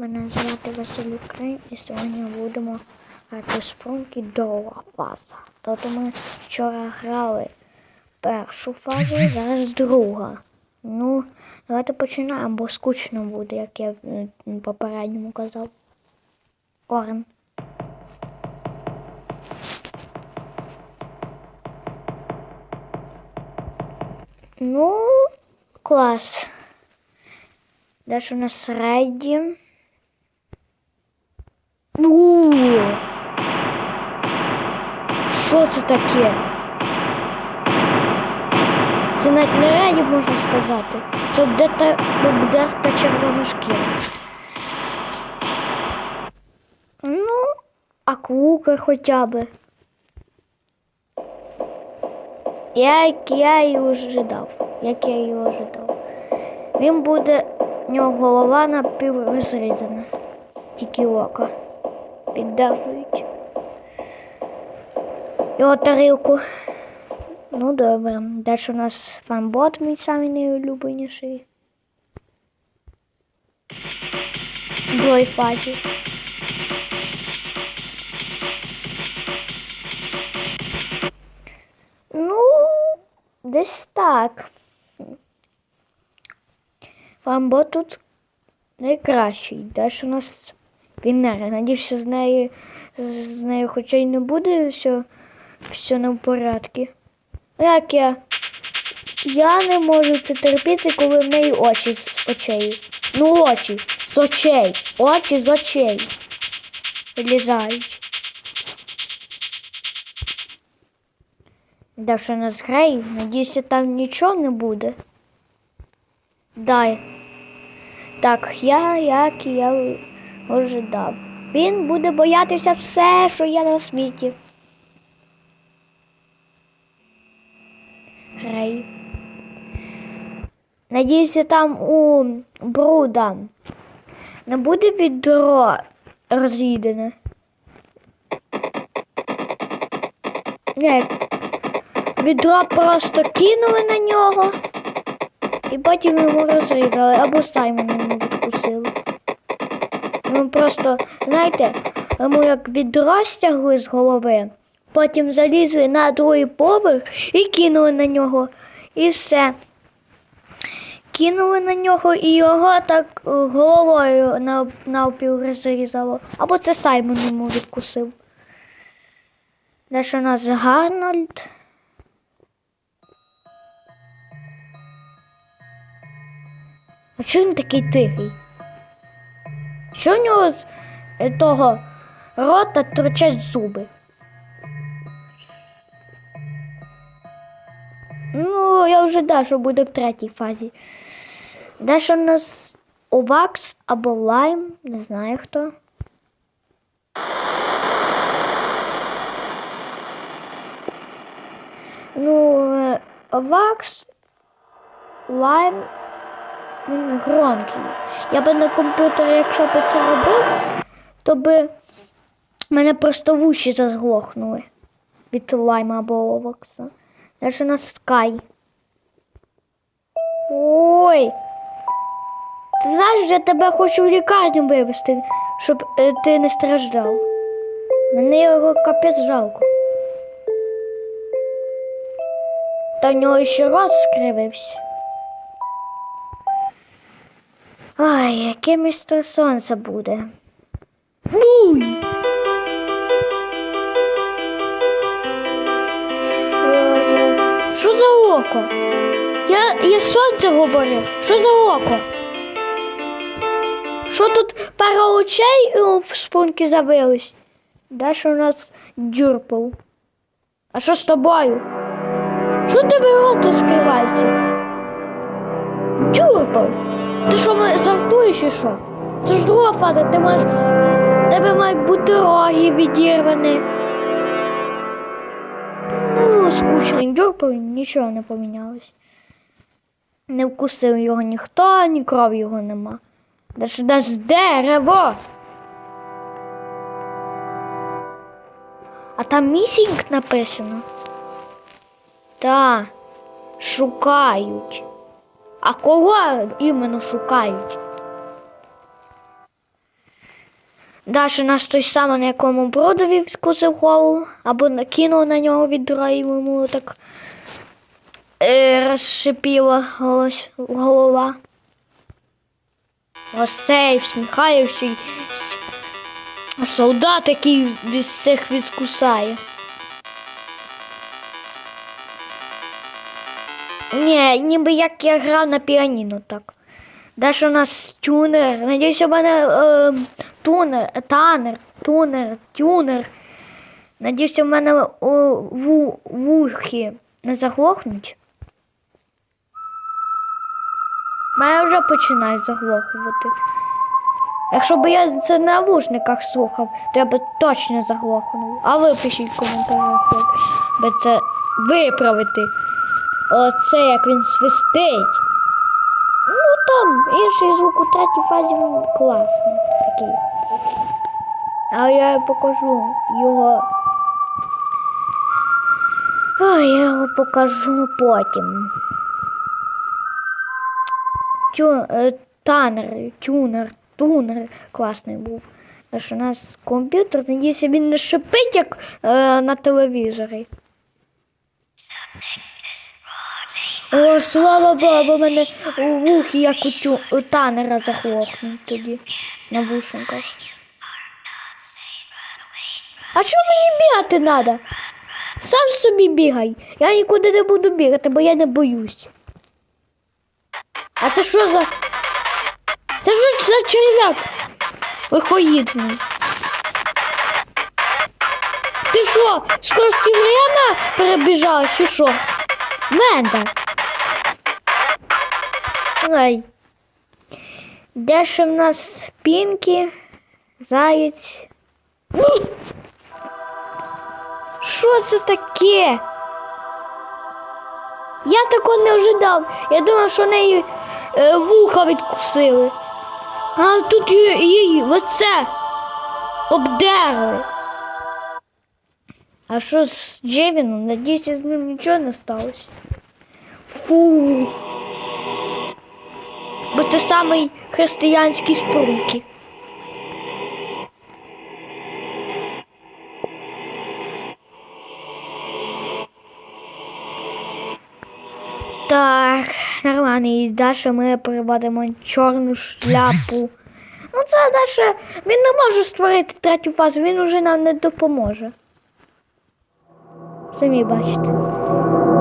Мене звати Василь Крим і сьогодні будемо грати спрунки друга фаза. Тобто ми вчора грали першу фазу, зараз друга. Ну, давайте починаємо, бо скучно буде, як я попередньому казав. Орен. Ну, клас. Ж у нас Рейді? У! Що це таке? Це навіть не Рейді, можна сказати. Це обдерта, обдерта червона шкіра. Ну, а кука хоча б. Як я і ожидав. Як я і ожидав. Він буде, в нього голова напів розрізана. Тільки око піддержують. Його тарілку. Ну добре. Далі у нас фанбот, мій самий найулюбленіший. В другій фазі. Ну, десь так. Фанбот тут найкращий. Далі у нас Вінера. Надіюся, з нею, з нею хоча й не буде все, все в порядку. Як я? Я не можу це терпіти, коли в неї очі з очей. Ну, очі з очей. Очі з очей. Вилізають. Що нас грає? Надіюся, там нічого не буде. Дай. Так, я, як і я ожидав. Він буде боятися все, що є на світі. Грей. Надіюся, там у Бруда не буде відро роз'їдене. Ні, відро просто кинули на нього і потім йому розрізали або Саймон йому відкусили. Ну просто, знаєте, йому як відро стягли з голови, потім залізли на другий поверх і кинули на нього. І все. Кинули на нього і його так головою на- навпіл розрізало. Або це Саймон йому відкусив. Де ж у нас Гарнольд? А чого він такий тихий? Що у нього з е, того рота торчать зуби? Ну, я вже даю, що буде в третій фазі. Далі у нас Овакс або Лайм, не знаю хто. Ну, е, Овакс, Лайм, він громкий. Я би на комп'ютері, якщо б це робив, то би мене просто вуші заглохнули від лайма або овакса. Далі у нас Скай. Ой! Ти знаєш, я тебе хочу в лікарню вивезти, щоб е, ти не страждав. Мені його капець жалко. Та в нього ще рот скривився. Ай, яке місто сонце буде. Уй! Що за... Око? Я, я сонце говорив. Що за око? Що тут пара очей в спунки забились? Ж у нас дюрпал? А що з тобою? Що тебе рот розкривається? Дюрпал! Ти що ми жартуєш чи що? Це ж друга фаза, ти маєш. Тебе мають бути роги відірвані. Ну, скучний дюрпал, нічого не помінялось. Не вкусив його ніхто, ні кров його нема. Де ж де ж дерево? А там місінг написано. Та, шукають. А кого іменно шукають? Далі нас той самий, на якому бродові відкусив голову, або накинув на нього відро і йому так е, розшипіла голос, голова. Ось цей всміхаючий солдат, який від всіх відкусає. Ні, ніби як я грав на піаніно так. Далі у нас тюнер. Надіюся, в мене е, тунер, танер, тунер, тюнер. Надіюся, в мене о, ву, вухи не заглохнуть. Мене вже починають заглохувати. Якщо б я це на навушниках слухав, то я би точно заглохнув. А ви пишіть в коментарях, як би це виправити. Оце як він свистить. Ну там інший звук у третій фазі він класний такий. А я покажу його. Ой, я його покажу потім. Тю, е, танер, тюнер, тунер класний був. Що у нас комп'ютер, надіюся, він не шипить, як е, на телевізорі. О, слава Богу, мене у вухі, як у, тю, у танера заглохнуть тоді на вушенках. А що мені бігати треба? Сам собі бігай. Я нікуди не буду бігати, бо я не боюсь. А це що за. Це що за черв'як? Вихоїдний. Ти що, скорості время перебіжав, чи що? Менда. Ай. Де ще в нас пінки, заєць. Ну! Що це таке? Я такого не ожидав. Я думав, що неї е, вуха відкусили. А тут її оце обдерли. А що з Джевіном? Надіюся, з ним нічого не сталося. Фу. Бо це самий християнський споруки. Так, нормально. І далі ми переводимо чорну шляпу. Ну, це далі він не може створити третю фазу, він уже нам не допоможе. Самі бачите.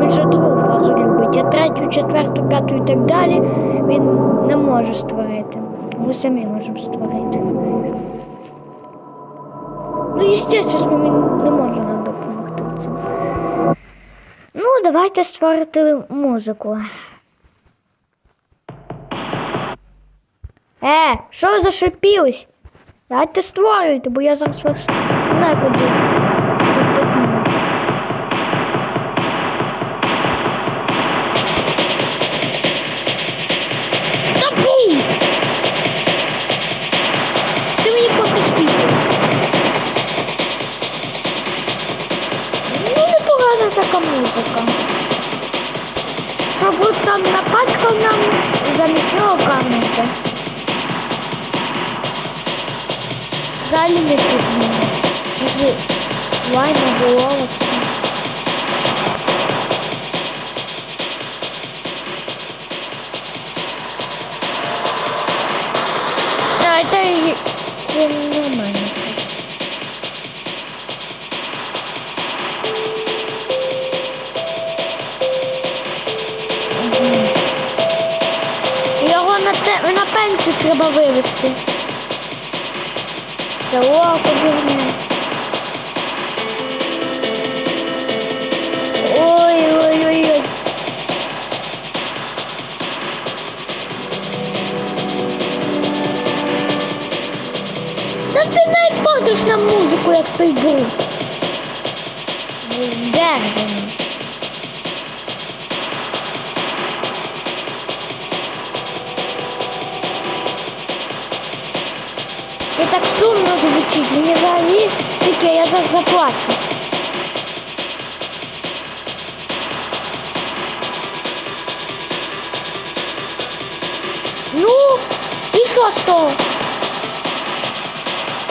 Він же другу фазу любить, а третю, четверту, п'яту і так далі він не може створити. Ми самі можемо створити. Ну, звісно, він не може нам допомогти цьому. Ну, давайте створити музику. Е, що ви зашипілись? Давайте створюйте, бо я зараз вас некуди запихну. Щоб от там напачкав нам замість нього камінка. Взагалі не чутно. Може, лайна голова все. А, треба вивезти. Село подурне. Ой-ой-ой. Та ти навіть пахнеш на музику, як той був. Дерево. Це так сумно звучить, мені взагалі тільки я за заплачу. Ну, и что с того?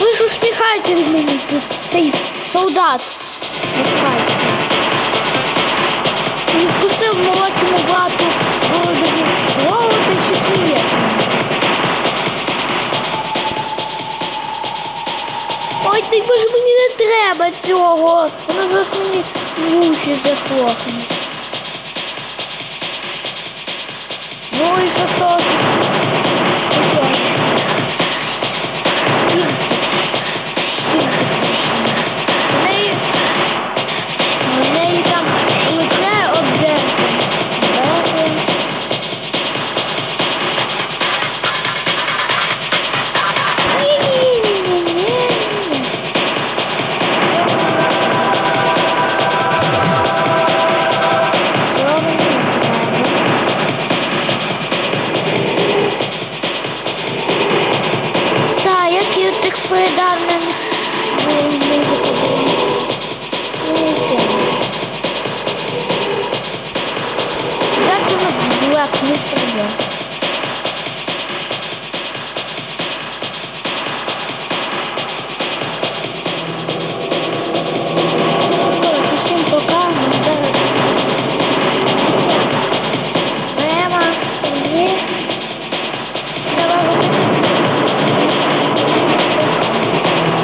Вы же усміхаєте від мене, солдат. цього. Воно зараз мені вуші захлопне. Ну і що сталося? Yes.